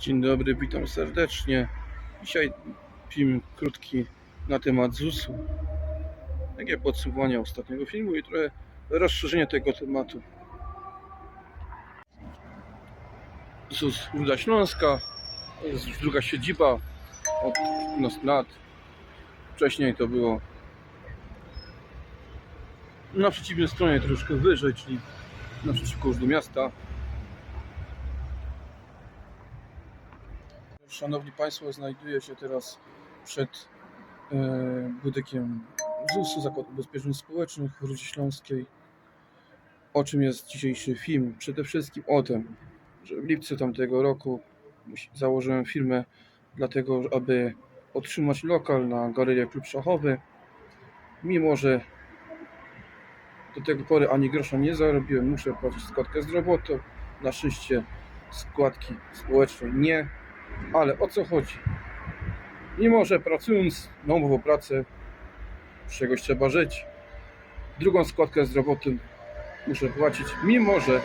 Dzień dobry, witam serdecznie. Dzisiaj film krótki na temat ZUS-u. Takie podsumowanie ostatniego filmu i trochę rozszerzenie tego tematu. ZUS Ruda Śląska, jest druga siedziba od 15 lat. Wcześniej to było na przeciwnej stronie, troszkę wyżej, czyli naprzeciwko już do miasta. Szanowni Państwo, znajduję się teraz przed e, budynkiem ZUS-u, Zakładu Ubezpieczeń Społecznych w Rudzie Śląskiej. O czym jest dzisiejszy film? Przede wszystkim o tym, że w lipcu tamtego roku założyłem firmę dlatego, aby otrzymać lokal na Galerię Klub Szachowy. Mimo, że do tej pory ani grosza nie zarobiłem, muszę płacić składkę zdrowotną. Na szczęście składki społecznej nie, ale o co chodzi? Mimo, że pracując o pracę, z czegoś trzeba żyć, drugą składkę zdrowotną muszę płacić, mimo że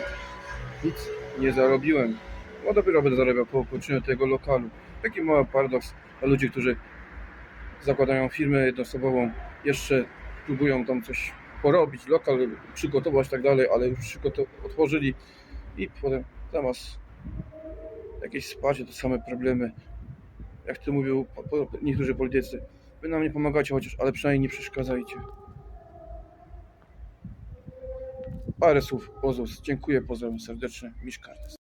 nic nie zarobiłem. No dopiero będę zarabiał po ukończeniu tego lokalu. Taki mały paradoks dla ludzi, którzy zakładają firmę jednoosobową, jeszcze próbują tam coś porobić, lokal przygotować i tak dalej, ale już przygoto- otworzyli i potem zamiast jakieś spacie, to same problemy. Jak to mówią niektórzy politycy. Wy nam nie pomagacie chociaż, ale przynajmniej nie przeszkadzajcie. Parę słów o ZUS. Dziękuję, pozdrawiam serdecznie. Miszkartes.